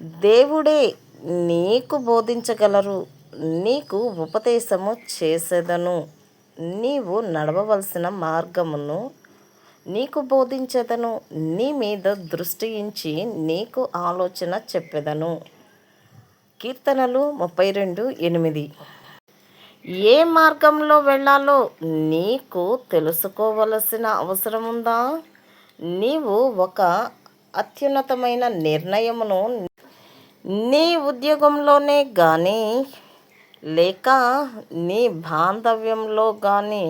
దేవుడే నీకు బోధించగలరు నీకు ఉపదేశము చేసేదను. నీవు నడవవలసిన మార్గమును నీకు బోధించేదను. నీ మీద దృష్టించి నీకు ఆలోచన చెప్పెదను. కీర్తనలు ముప్పై రెండు ఎనిమిది. ఏ మార్గంలో వెళ్ళాలో నీకు తెలుసుకోవలసిన అవసరం ఉందా నీవు ఒక అత్యున్నతమైన నిర్ణయమును నీ ఉద్యోగంలోనే కానీ లేక నీ బాంధవ్యంలో కానీ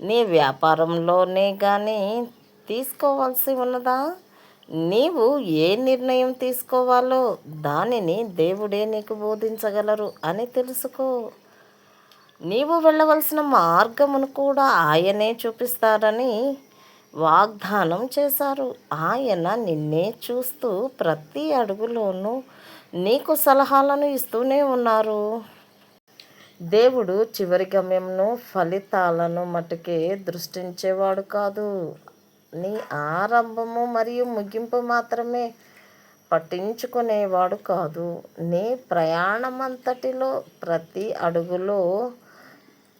నీ వ్యాపారంలోనే కానీ తీసుకోవాల్సి ఉన్నదా? నీవు ఏ నిర్ణయం తీసుకోవాలో దానిని దేవుడే నీకు బోధించగలరు అని తెలుసుకో. నీవు వెళ్ళవలసిన మార్గమును కూడా ఆయనే చూపిస్తారని వాగ్దానం చేశారు. ఆయన నిన్నే చూస్తూ ప్రతి అడుగులోనూ నీకు సలహాలను ఇస్తూనే ఉన్నారు. దేవుడు చివరి గమ్యంను ఫలితాలను మటుకే దృష్టించేవాడు కాదు. నీ ఆరంభము మరియు ముగింపు మాత్రమే పట్టించుకునేవాడు కాదు. నీ ప్రయాణమంతటిలో ప్రతి అడుగులో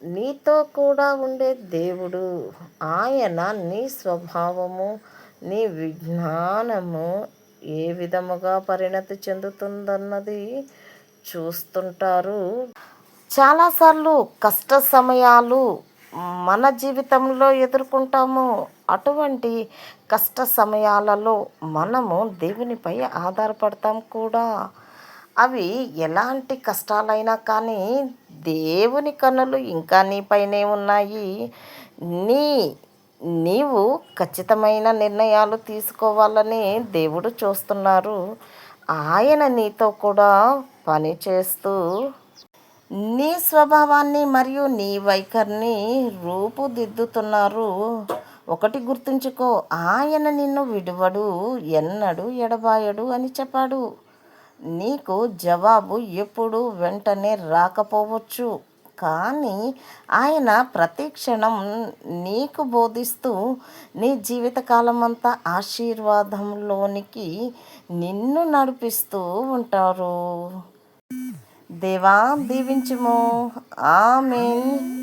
నీతో కూడా ఉండే దేవుడు. ఆయన నీ స్వభావము నీ విజ్ఞానము ఏ విధముగా పరిణతి చెందుతుందన్నది చూస్తుంటారు. చాలాసార్లు కష్ట సమయాలు మన జీవితంలో ఎదుర్కొంటాము. అటువంటి కష్ట సమయాలలో మనము దేవునిపై ఆధారపడతాం కూడా. అవి ఎలాంటి కష్టాలైనా కానీ దేవుని కనులు ఇంకా నీపైనే ఉన్నాయి. నీ నీవు ఖచ్చితమైన నిర్ణయాలు తీసుకోవాలని దేవుడు చూస్తున్నారు. ఆయన నీతో కూడా పని చేస్తూ నీ స్వభావాన్ని మరియు నీ వైఖరిని రూపుదిద్దుతున్నారు. ఒకటి గుర్తుంచుకో ఆయన నిన్ను విడువడు ఎన్నడు ఎడబాయడు అని చెప్పాడు. నీకు జవాబు ఎప్పుడు వెంటనే రాకపోవచ్చు. కానీ ఆయన ప్రతిక్షణం నీకు బోధిస్తూ నీ జీవితకాలం అంతా ఆశీర్వాదంలోనికి నిన్ను నడిపిస్తూ ఉంటారు. దేవా దీవించుము. ఆమెన్.